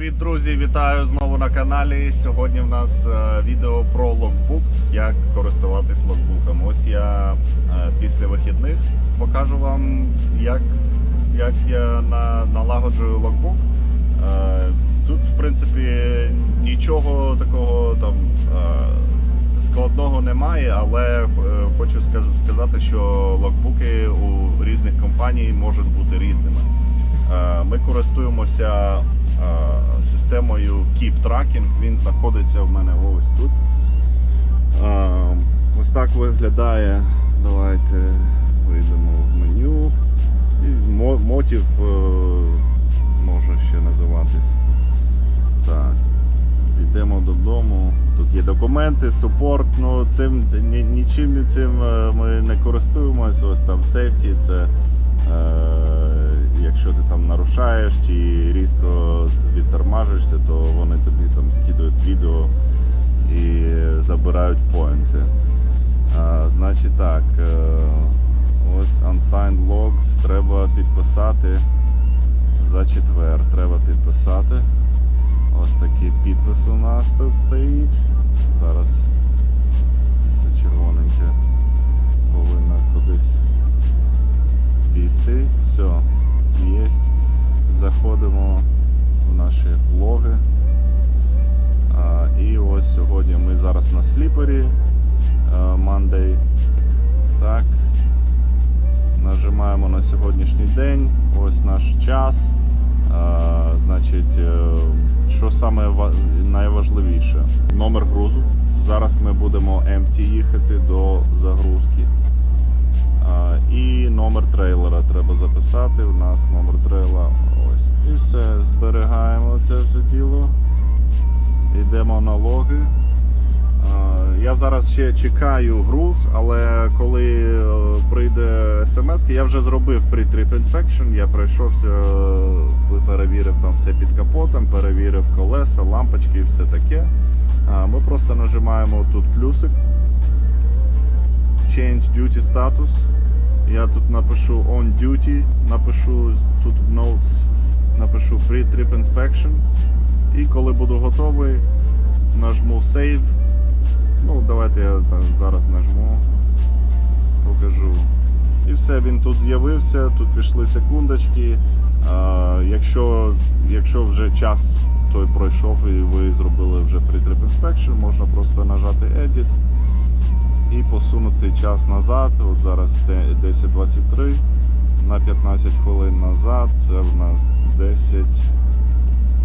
Привіт, друзі! Вітаю знову на каналі. Сьогодні в нас е, відео про логбук, як користуватись логбуком. Ось я е, після вихідних покажу вам, як, як я на, налагоджую логбук. Е, Тут, в принципі, нічого такого там складного немає, але хочу сказ- сказати, що логбуки у різних компаній можуть бути різними. Користуємося е, системою Keep Tracking. Він знаходиться в мене ось тут. Е, Ось так виглядає. Давайте вийдемо в меню. І мотив е, може ще називатись. Так. Підемо додому. Тут є документи, супорт. Ну цим ні- нічим цим ми не користуємось. Ось там сейфті, це е, якщо ти там нарушаєш чи різко відтормажишся, то вони тобі там скидують відео і забирають поінти. Значить так, е, ось unsigned logs треба підписати за четвер. Треба підписати. Ось такий підпис у нас тут стоїть. Зараз це червоненьке повинно кудись піти. Все, наші блоги. І ось сьогодні ми зараз на сліпері Monday. Так. Нажимаємо на сьогоднішній день. Ось наш час. Значить, е, що саме найважливіше? Номер грузу. Зараз ми будемо empty їхати до загрузки. І номер трейлера треба записати. У нас номер трейлера ось. І все, зберігаємо це все діло. Йдемо на логи. Я зараз ще чекаю груз, але коли е, прийде смс, я вже зробив pre-trip inspection, я пройшовся, е, перевірив там все під капотом, перевірив колеса, лампочки і все таке. Ми просто нажимаємо тут плюсик. Change duty status. Я тут напишу on duty, напишу тут notes, напишу pre-trip inspection. І коли буду готовий, нажму save. Ну, давайте я так зараз нажму, покажу. І все, він тут з'явився, тут пішли секундочки. А, якщо, якщо вже час той пройшов і ви зробили вже pre-trip inspection, можна просто нажати Edit і посунути час назад. От зараз те- 10.23 на 15 хвилин назад. Це в нас 10.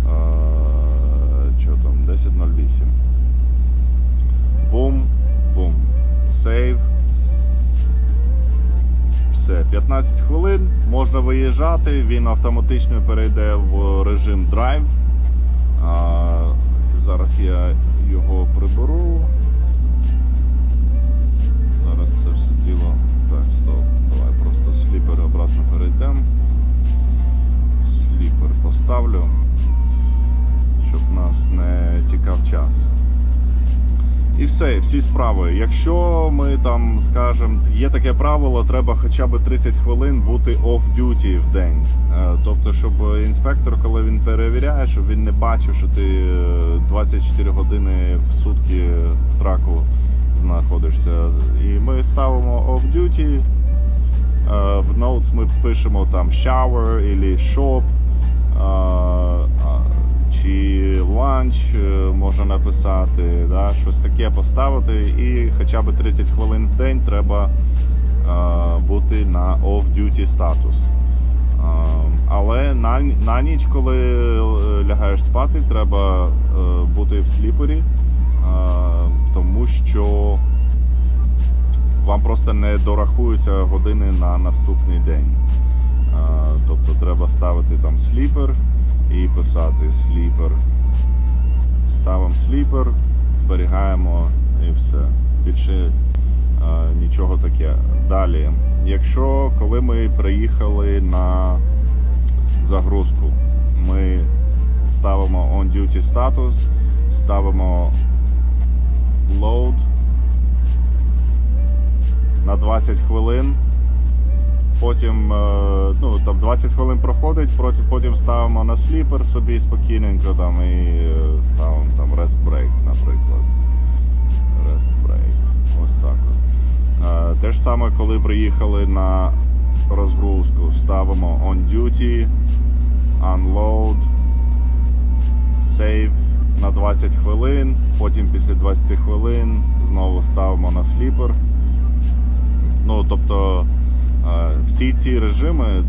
А, там? 10.08. Бум, бум. Сейв. Все, 15 хвилин, можна виїжджати, він автоматично перейде в режим драйв. Зараз я його приберу. Зараз це все діло. Так, стоп. Давай просто сліпер обратно перейдемо. Поставлю, щоб нас не тікав час. І все, всі справи. Якщо ми там скажемо, є таке правило, треба хоча б 30 хвилин бути off-duty в день. Е, Тобто, щоб інспектор, коли він перевіряє, щоб він не бачив, що ти е, 24 години в сутки в траку знаходишся. І ми ставимо off-duty. Е, В notes ми пишемо там shower або shop. Чи ланч е, можна написати, да, щось таке поставити, і хоча б 30 хвилин в день треба бути на off-duty статус. Але на, на ніч, коли е, лягаєш спати, треба е, бути в сліпері, тому що вам просто не дорахуються години на наступний день. Тобто треба ставити там сліпер і писати сліпер. Ставимо сліпер, зберігаємо і все. Більше нічого таке. Далі, якщо коли ми приїхали на загрузку, ми ставимо on duty status, ставимо load на 20 хвилин. Потім е, ну, там 20 хвилин проходить, потім ставимо на сліпер собі спокійненько там, і е, ставимо там rest break, наприклад. Rest break. Ось так. От. Е, Те ж саме, коли приїхали на розгрузку, ставимо on duty, unload, save на 20 хвилин, потім після 20 хвилин знову ставимо на сліпер. Ну, тобто всі ці режими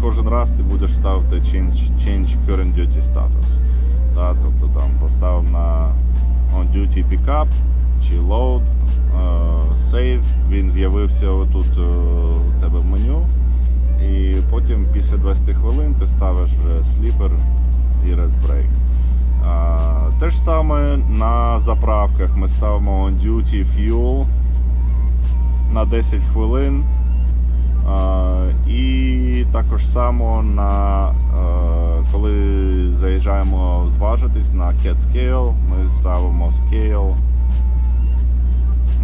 кожен раз ти будеш ставити change, change current duty status. Да, тобто там поставив на on duty pickup чи load, е, save, він з'явився отут е, у тебе в меню. І потім після 20 хвилин ти ставиш вже sleeper і break. Те ж саме на заправках ми ставимо on duty fuel на 10 хвилин. І також само на е, коли заїжджаємо зважитись на Cat Scale, ми ставимо scale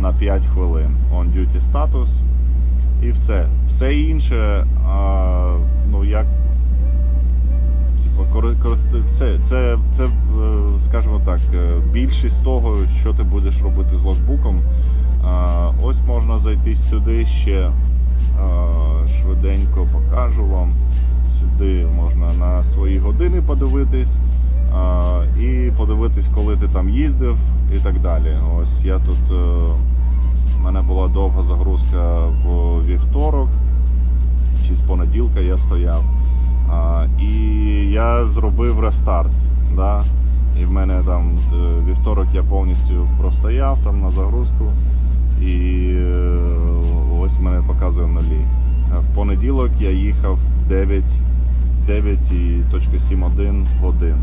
на 5 хвилин on duty status і все. Все інше, ну як Типу, це, це, е, скажімо так, е, більшість того, що ти будеш робити з логбуком. А, Ось можна зайти сюди ще швиденько покажу вам. Сюди можна на свої години подивитись і подивитись, коли ти там їздив і так далі. Ось я тут. е, У мене була довга загрузка в вівторок, чи з понеділка я стояв. І я зробив рестарт. Да? І в мене там е, вівторок я повністю простояв там на загрузку. І е, ось мене показує нулі. В понеділок я їхав 9, 9,71 годин.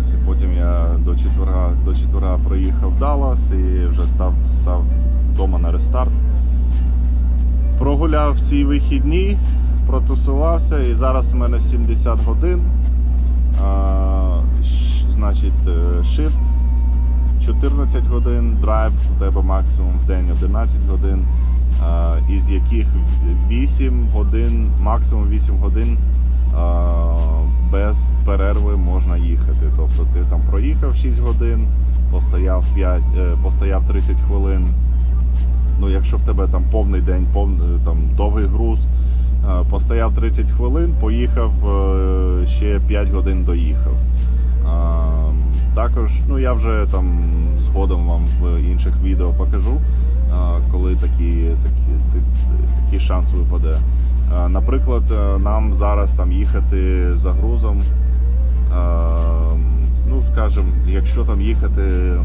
Ось, і потім я до четверга, до четверга проїхав Даллас і вже став, став вдома на рестарт. Прогуляв всі вихідні, протусувався і зараз в мене 70 годин. А, значить, е, shift 14 годин, драйв у тебе максимум в день 11 годин, із яких 8 годин, максимум 8 годин без перерви можна їхати. Тобто ти там проїхав 6 годин, постояв 5, е, постояв 30 хвилин. Ну, якщо в тебе там повний день, повний, там довгий груз, е, постояв 30 хвилин, поїхав е, ще 5 годин доїхав. Також, ну я вже там згодом вам в інших відео покажу, коли такі, ти- такий шанс випаде. Наприклад, е, нам зараз там їхати за грузом. Ну, скажімо, якщо там їхати е,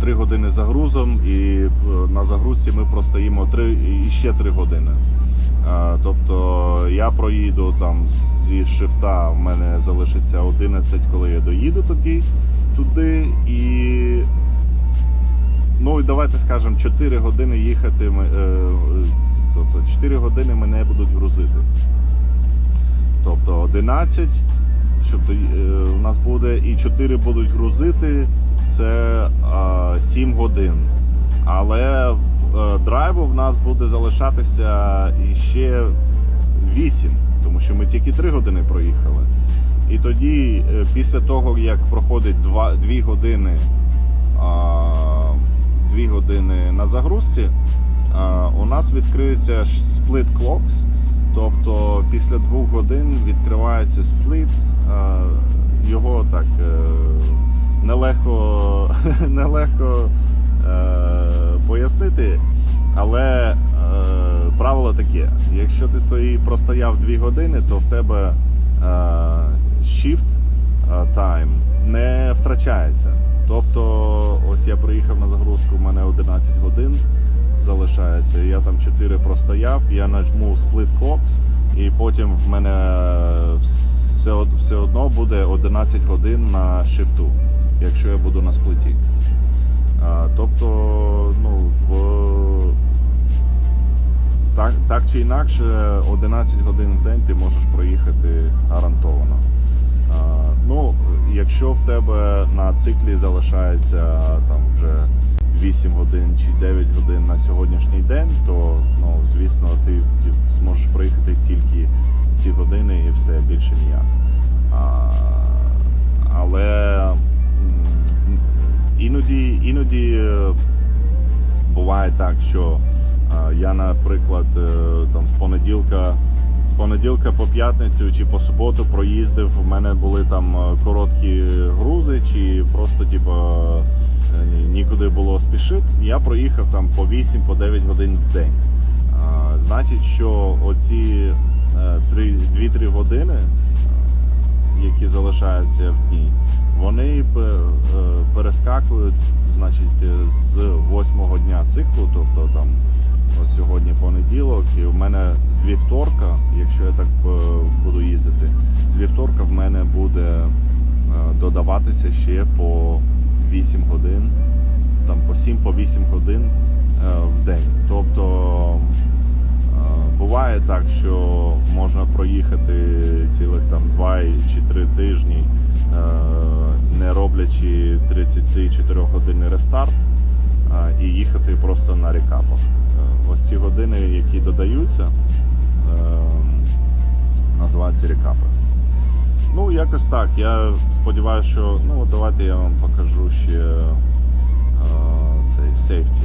3 години за грузом, і е, на загрузці ми простоїмо 3, і ще 3 години. Е, Тобто я проїду там зі шифта, в мене залишиться 11, коли я доїду тоді, туди. І ну і давайте скажемо 4 години їхати. е, е, Тобто 4 години мене будуть грузити. Тобто 11, щоб е, у нас буде і 4 будуть грузити, це е, 7 годин. Але е, драйву в нас буде залишатися іще 8, тому що ми тільки 3 години проїхали. І тоді, е, після того, як проходить 2, 2 години, а, 2 години на загрузці, у нас відкриється split clocks. Тобто після 2 годин відкривається сплит. Його так е, нелегко, нелегко е, пояснити, але е, правило таке: якщо ти стої, простояв 2 години, то в тебе е, shift е, time не втрачається. Тобто, ось я приїхав на загрузку, у мене 11 годин залишається. Я там 4 простояв, я нажму split clocks, і потім в мене е, все, все одно буде 11 годин на шифту, якщо я буду на сплиті. А, тобто, ну, в... так, так чи інакше, 11 годин в день ти можеш проїхати гарантовано. А, ну, якщо в тебе на циклі залишається там вже 8 годин чи 9 годин на сьогоднішній день, то ну, звісно, ти зможеш проїхати тільки ці години і все більше ніяк. А, але іноді, іноді е, буває так, що е, я, наприклад, е, там з понеділка. З понеділка по п'ятницю чи по суботу проїздив. У мене були там короткі грузи, чи просто типу, нікуди було спішити. Я проїхав там по 8 по 9 годин в день. А, Значить, що оці 2-3 години, які залишаються в дні, вони е, перескакують значить, з восьмого дня циклу, тобто там ось сьогодні понеділок, і в мене з вівторка, якщо я так е, буду їздити, з вівторка в мене буде е, додаватися ще по 8 годин, там по 7 по 8 годин в день. Тобто буває так, що можна проїхати цілих там 2 чи 3 тижні, е, не роблячи 34 годинний рестарт і їхати просто на рекапах. Е, Ось ці години, які додаються, е, називаються рекапи. Ну, якось так. Я сподіваюся, що ну давайте я вам покажу ще е, цей сейфті.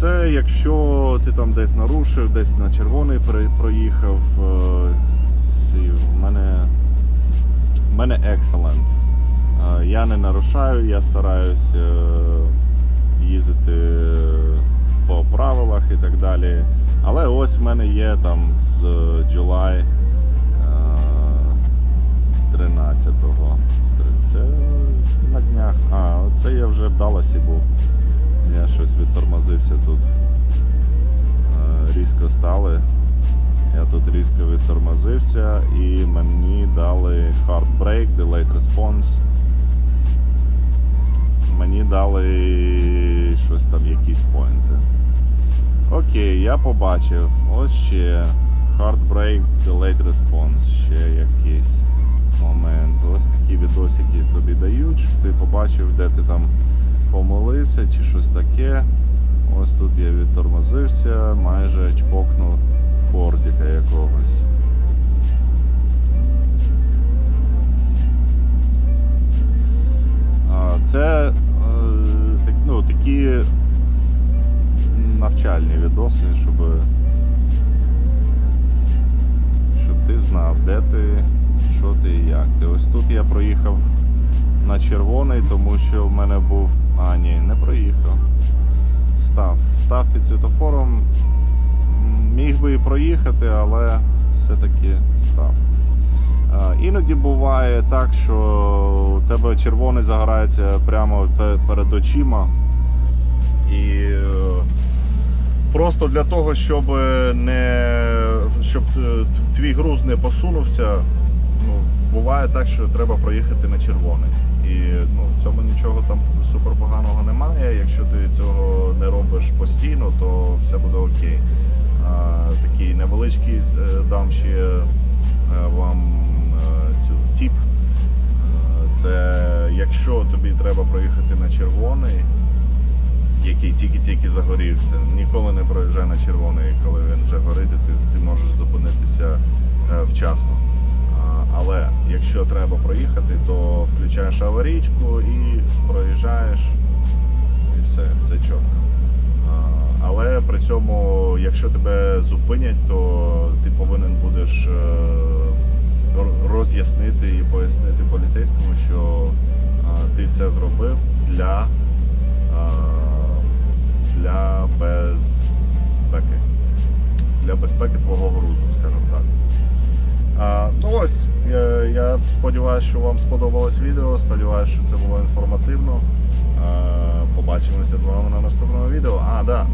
Це якщо ти там десь нарушив, десь на червоний проїхав. е, в мене, в мене excellent. Е, Я не нарушаю, я стараюсь е, їздити по правилах і так далі. Але ось в мене є там з July е, 13-го. Це на днях. А, це я вже в Далласі був. Я щось відтормозився тут. Е, Різко стали. Я тут різко відтормозився і мені дали hard brake, delayed response. Мені дали щось там, якісь поінти. Окей, я побачив. Ось ще hard brake, delayed response. Ще якийсь момент. Ось такі відосики тобі дають, щоб ти побачив, де ти там помилився чи щось таке. Ось тут я відтормозився, майже чпокнув Фордіка якогось. Червоний, тому що в мене був. А, ні, не проїхав. Став. Став під світофором. Міг би і проїхати, але все-таки став. Іноді буває так, що у тебе червоний загорається прямо перед очима. І е, просто для того, щоб не щоб е, твій груз не посунувся, ну, буває так, що треба проїхати на червоний. І ну, в цьому нічого там супер поганого немає. Якщо ти цього не робиш постійно, то все буде окей. А, такий невеличкий е, дам ще е, вам е, цю тіп. Це якщо тобі треба проїхати на червоний, який тільки-тільки загорівся, ніколи не проїжджай на червоний, коли він вже горить, і ти, ти можеш зупинитися вчасно. Але якщо треба проїхати, то включаєш аварійку і проїжджаєш, і все, все. А, Але при цьому, якщо тебе зупинять, то ти повинен будеш е, роз'яснити і пояснити поліцейському, що ти це зробив для, для безпеки. Для безпеки твого грузу, скажімо так. Ну ось, я, сподіваюся, що вам сподобалось відео. Сподіваюся, що це було інформативно. Побачимося з вами на наступному відео. А, да.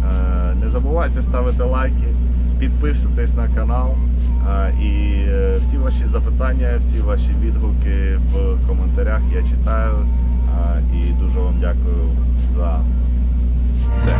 Е, не забувайте ставити лайки, підписуйтесь на канал. І е, всі ваші запитання, всі ваші відгуки в коментарях я читаю. І дуже вам дякую за це.